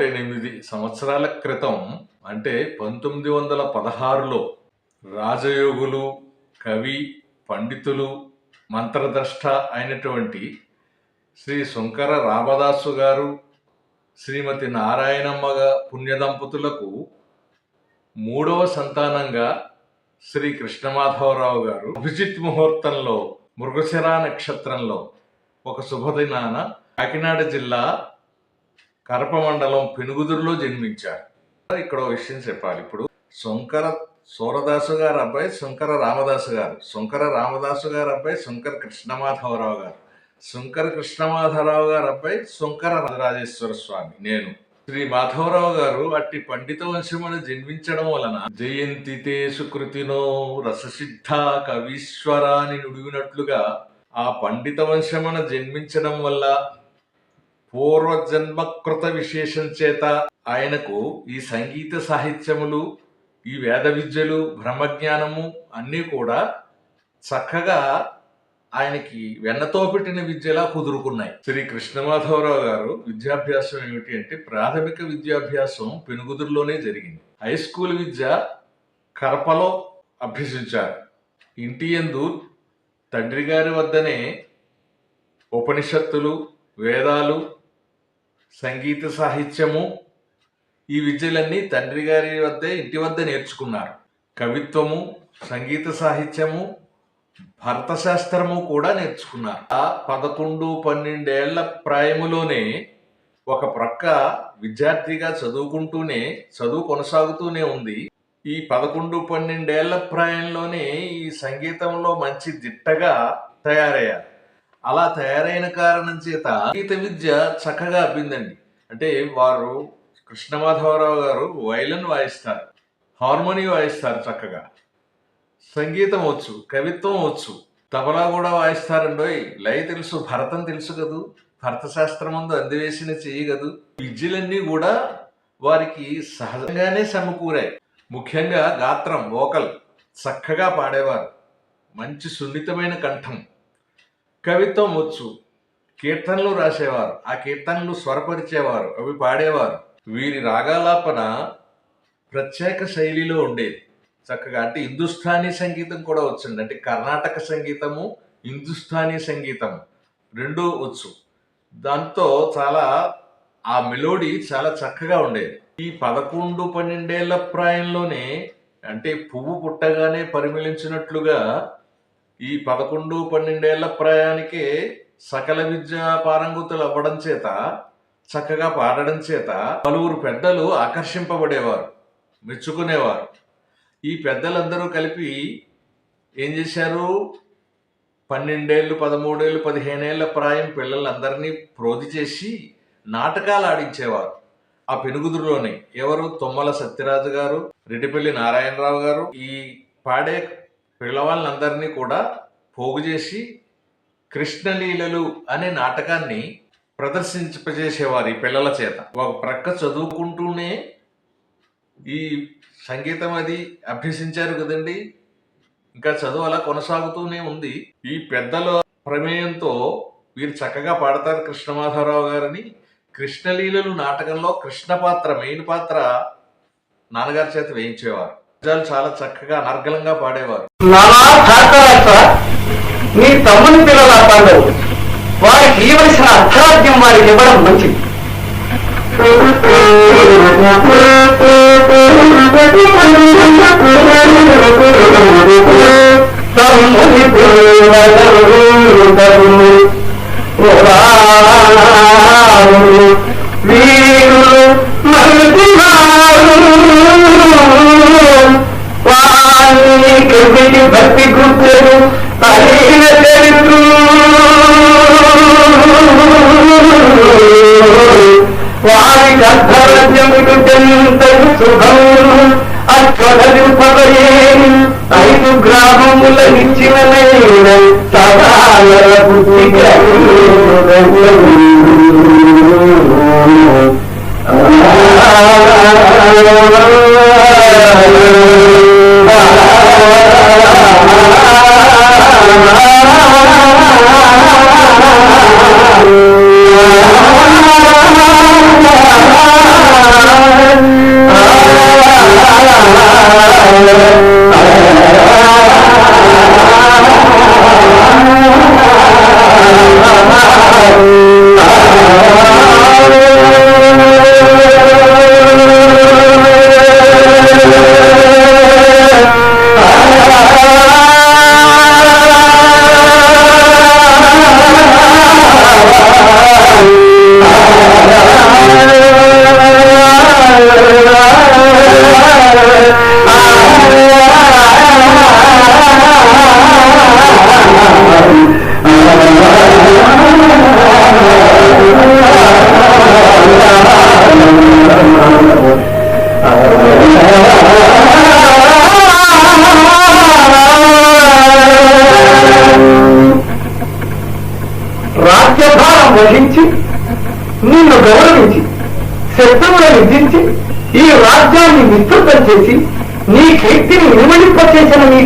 నూట ఎనిమిది సంవత్సరాల క్రితం అంటే పంతొమ్మిది వందల పదహారులో రాజయోగులు కవి పండితులు మంత్రద్రష్ట అయినటువంటి శ్రీ శంకర రామదాసు గారు శ్రీమతి నారాయణమ్మ పుణ్యదంపతులకు పుణ్య దంపతులకు మూడవ సంతానంగా శ్రీ కృష్ణమాధవరావు గారు అభిజిత్ ముహూర్తంలో మృగశిరా నక్షత్రంలో ఒక శుభదినాన కాకినాడ జిల్లా కరప మండలం పెనుగుదురులో జన్మించారు ఇక్కడ విషయం చెప్పాలి. ఇప్పుడు శంకర సూరదాసు గారు అబ్బాయి శంకర రామదాసు గారు. శంకర రామదాసు గారు అబ్బాయి శంకర కృష్ణమాధవరావు గారు. శంకర కృష్ణమాధవరావు గారు అబ్బాయి శంకర రాజరాజేశ్వర స్వామి నేను. శ్రీ మాధవరావు గారు అట్టి పండిత వంశమును జన్మించడం వలన జయంతి తే సుకృతినో రససిద్ధ కవీశ్వరాని నుడిగినట్లుగా ఆ పండిత వంశమున జన్మించడం వల్ల పూర్వజన్మకృత విశేషం చేత ఆయనకు ఈ సంగీత సాహిత్యములు ఈ వేద విద్యలు బ్రహ్మజ్ఞానము అన్నీ కూడా చక్కగా ఆయనకి వెన్నతో పెట్టిన విద్యలా కుదురుకున్నాయి. శ్రీ కృష్ణమాధవరావు గారు విద్యాభ్యాసం ఏమిటి అంటే ప్రాథమిక విద్యాభ్యాసం పెనుగుదురులోనే జరిగింది. హై స్కూల్ విద్య కరపలో అభ్యసించారు. ఇంటి యందు తండ్రి గారి వద్దనే ఉపనిషత్తులు వేదాలు సంగీత సాహిత్యము ఈ విద్యలన్నీ తండ్రి గారి వద్దే ఇంటి వద్ద నేర్చుకున్నారు. కవిత్వము సంగీత సాహిత్యము భరతశాస్త్రము కూడా నేర్చుకున్నారు. ఆ పదకొండు పన్నెండేళ్ళ ప్రాయములోనే ఒక ప్రక్క విద్యార్థిగా చదువుకుంటూనే చదువు కొనసాగుతూనే ఉంది. ఈ పదకొండు పన్నెండేళ్ళ ప్రాయంలోనే ఈ సంగీతంలో మంచి దిట్టగా తయారయ్యారు. అలా తయారైన కారణం చేత సంగీత విద్య చక్కగా అబ్బిందండి. అంటే వారు కృష్ణమాధవరావు గారు వైలన్ వాయిస్తారు హార్మోని వాయిస్తారు చక్కగా. సంగీతం వచ్చు కవిత్వం వచ్చు తబలా కూడా వాయిస్తారండోయ్. లయ తెలుసు భరతం తెలుసు కదూ. భరత శాస్త్రం ముందు అందివేసిన చెయ్యి కదూ. విద్యలన్నీ కూడా వారికి సహజంగానే సమకూరాయి. ముఖ్యంగా గాత్రం వోకల్ చక్కగా పాడేవారు. మంచి సున్నితమైన కంఠం. కవిత్వం వచ్చు కీర్తనలు రాసేవారు. ఆ కీర్తనలు స్వరపరిచేవారు. అవి పాడేవారు. వీరి రాగాలాపన ప్రత్యేక శైలిలో ఉండేది. చక్కగా అంటే హిందుస్థానీ సంగీతం కూడా వచ్చింది అంటే కర్ణాటక సంగీతము హిందుస్థానీ సంగీతం రెండూ వచ్చు. దాంతో చాలా ఆ మెలోడీ చాలా చక్కగా ఉండేది. ఈ పదకొండు పన్నెండేళ్ళ ప్రాయంలోనే అంటే పువ్వు పుట్టగానే పరిమళించినట్లుగా ఈ పదకొండు పన్నెండేళ్ళ ప్రాయానికే సకల విద్యా పారంగతులు అవ్వడం చేత చక్కగా పాడడం చేత పలువురు పెద్దలు ఆకర్షింపబడేవారు మెచ్చుకునేవారు. ఈ పెద్దలందరూ కలిపి ఏం చేశారు? పన్నెండేళ్ళు పదమూడేళ్ళు పదిహేనేళ్ళ ప్రాయం పిల్లలందరినీ ప్రోధి చేసి నాటకాలు ఆడించేవారు. ఆ పెనుగుదురులోనే ఎవరు? తుమ్మల సత్యరాజు గారు రెడ్డిపల్లి నారాయణరావు గారు. ఈ పాడే పిల్లవాళ్ళందరినీ కూడా పోగు చేసి కృష్ణలీలలు అనే నాటకాన్ని ప్రదర్శింపజేసేవారు ఈ పిల్లల చేత. ఒక ప్రక్క చదువుకుంటూనే ఈ సంగీతం అది అభ్యసించారు కదండి. ఇంకా చదువు అలా కొనసాగుతూనే ఉంది. ఈ పెద్దల ప్రమేయంతో వీరు చక్కగా పాడతారు కృష్ణమాధవరావు గారిని. కృష్ణలీలలు నాటకంలో కృష్ణ పాత్ర మెయిన్ పాత్ర నాన్నగారి చేత వేయించేవారు. నిజాలు చాలా చక్కగా అనర్గళంగా పాడేవారు. నీ తమ్ముని పిల్లల పాండవు వారికి ఇవ్వవలసిన అర్ధరాజ్యం వారికి ఇవ్వడం మంచిది. తమ్ముని పిల్లలు ഭക്തി കുറിച്ചു പല ചരിത്രം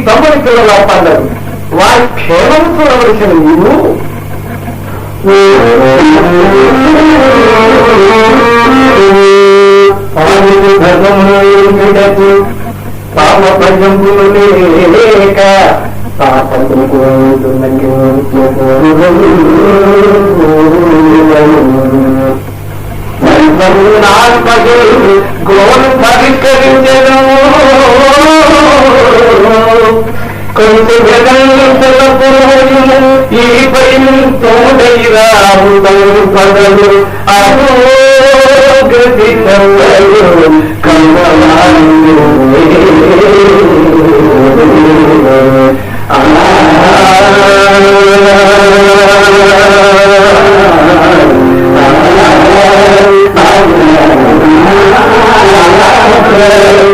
తమ్ముడు నీ పిల్లలు వారి క్షేమం చూడవలసిన నీవు. పాప లేక పాపము நான்மகள் கோல் மறிக்கறிஞனோ ஈபையும் தோடையிராவுதல் பகலும் அருகதி கண்ணவாயும் Yeah.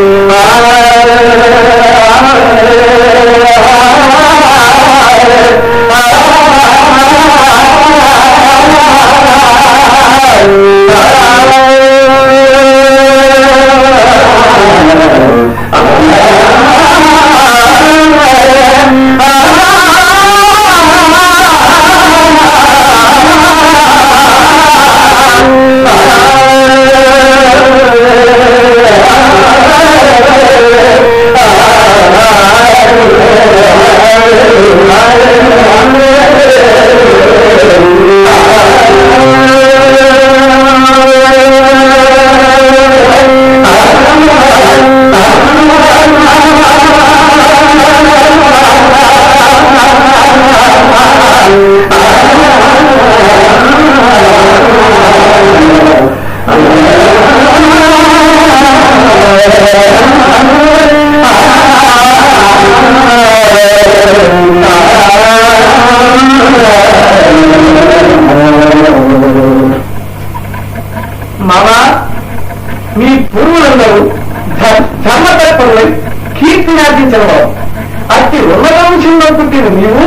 ఉన్నతంశంలో పుట్టిన నీవు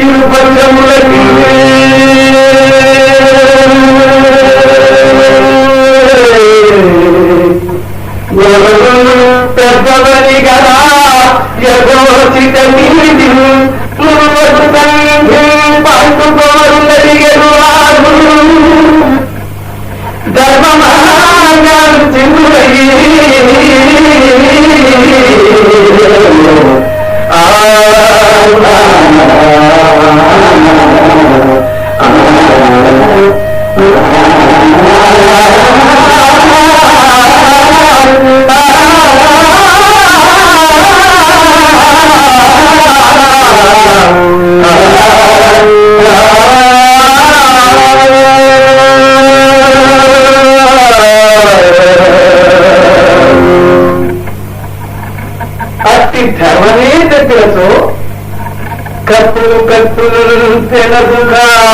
ఇరు అతి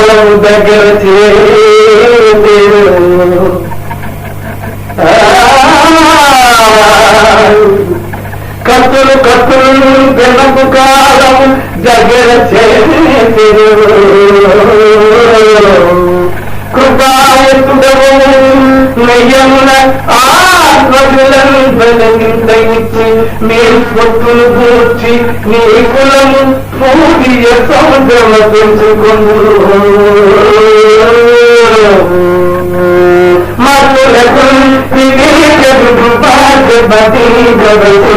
కాలం దగ్గర చేరు കൃപായത്തുടവും സ്വയമുന ആത്മജുലം ബലനിന്ദയിച്ച് മേൽപ്പൊട്ടുൽ പൂർത്തി നീ കുലം പൂതിയ സമുദ്രമ പെഞ്ചുകൊണ്ടു മറ്റുലകും വിവേകരു ഭാഗ്യപതി ജഗതി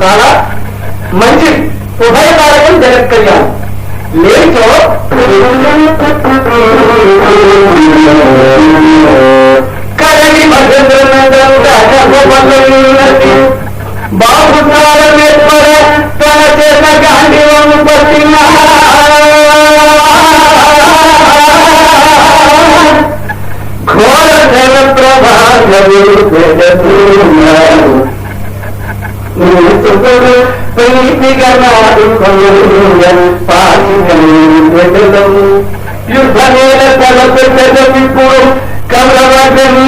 చాలా మంచి శుభయకారకం జగత్ కళ్యాణం లేనితో కరణి భద్రత ربك تقف كم ربك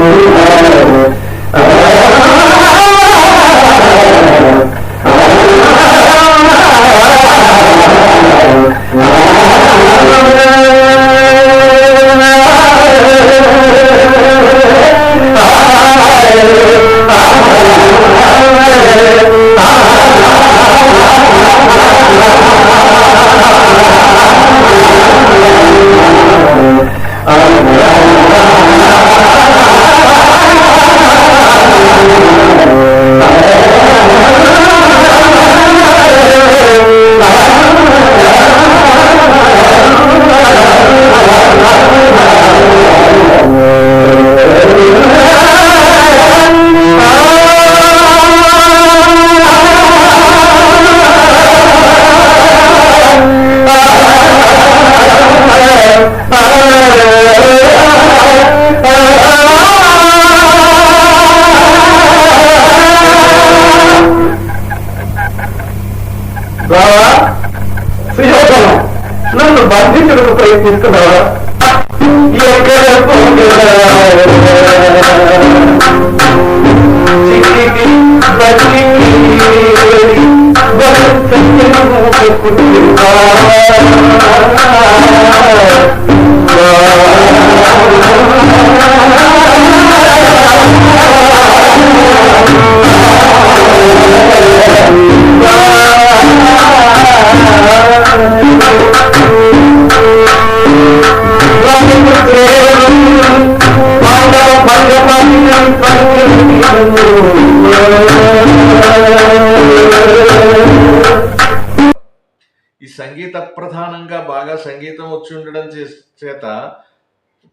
Amen. సుయోధన నన్ను బంధించడానికి ప్రయత్నిస్తున్నావా ఎక్కడ సంగీత ప్రధానంగా బాగా సంగీతం వచ్చి ఉండడం చేత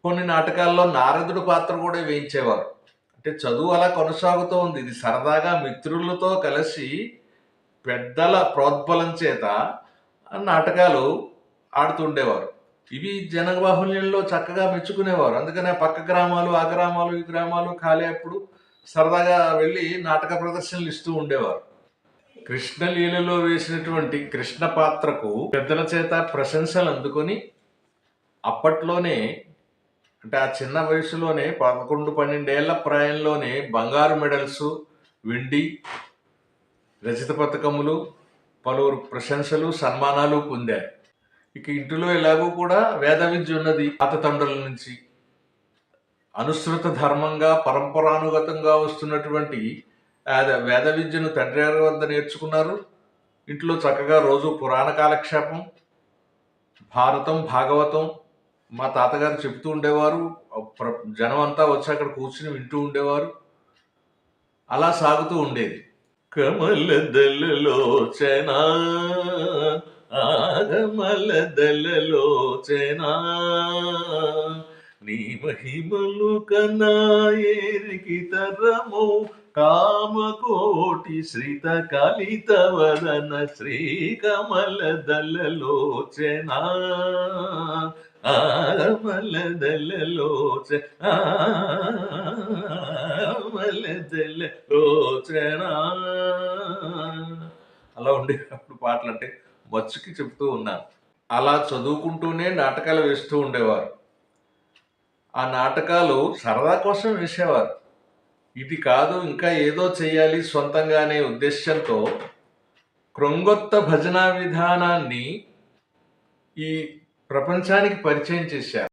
కొన్ని నాటకాల్లో నారదుడు పాత్ర కూడా వేయించేవారు. అంటే చదువు అలా కొనసాగుతూ ఉంది. ఇది సరదాగా మిత్రులతో కలిసి పెద్దల ప్రోద్బలం చేత నాటకాలు ఆడుతుండేవారు ఇవి జనబాహుల్యంలో చక్కగా మెచ్చుకునేవారు. అందుకనే పక్క గ్రామాలు ఆ గ్రామాలు ఈ గ్రామాలు ఖాళీ అప్పుడు సరదాగా వెళ్ళి నాటక ప్రదర్శనలు ఇస్తూ ఉండేవారు. కృష్ణలీలలో వేసినటువంటి కృష్ణ పాత్రకు పెద్దల చేత ప్రశంసలు అందుకొని అప్పట్లోనే అంటే ఆ చిన్న వయసులోనే పదకొండు పన్నెండేళ్ళ ప్రాయంలోనే బంగారు మెడల్స్ వెండి రచిత పథకములు పలువురు ప్రశంసలు సన్మానాలు పొందారు. ఇక ఇంటిలో ఎలాగో కూడా వేద విద్య ఉన్నది. పాత తండ్రుల నుంచి అనుసృత ధర్మంగా పరంపరానుగతంగా వస్తున్నటువంటి వేద విద్యను తండ్రి గారి వద్ద నేర్చుకున్నారు. ఇంట్లో చక్కగా రోజు పురాణ కాలక్షేపం భారతం భాగవతం. మా తాతగారు చెప్తూ ఉండేవారు. జనం అంతా వచ్చి అక్కడ కూర్చుని వింటూ ఉండేవారు. అలా సాగుతూ ఉండేది. కమల దళలోచన ఆగమల దళలోచన నీ మహిమలు కన్నాయేరికి తరము కామకోటి శ్రిత కలిత వదన శ్రీ కమల దళలోచన ఆమల దళలోచ అలా ఉండేటప్పుడు పాటలు అంటే మచ్చుకి చెప్తూ ఉన్నాను. అలా చదువుకుంటూనే నాటకాలు వేస్తూ ఉండేవారు. ఆ నాటకాలు సరదా కోసం వేసేవారు. ఇది కాదు ఇంకా ఏదో చేయాలి సొంతంగా అనే ఉద్దేశంతో క్రొంగొత్త భజన విధానాన్ని ఈ ప్రపంచానికి పరిచయం చేశారు.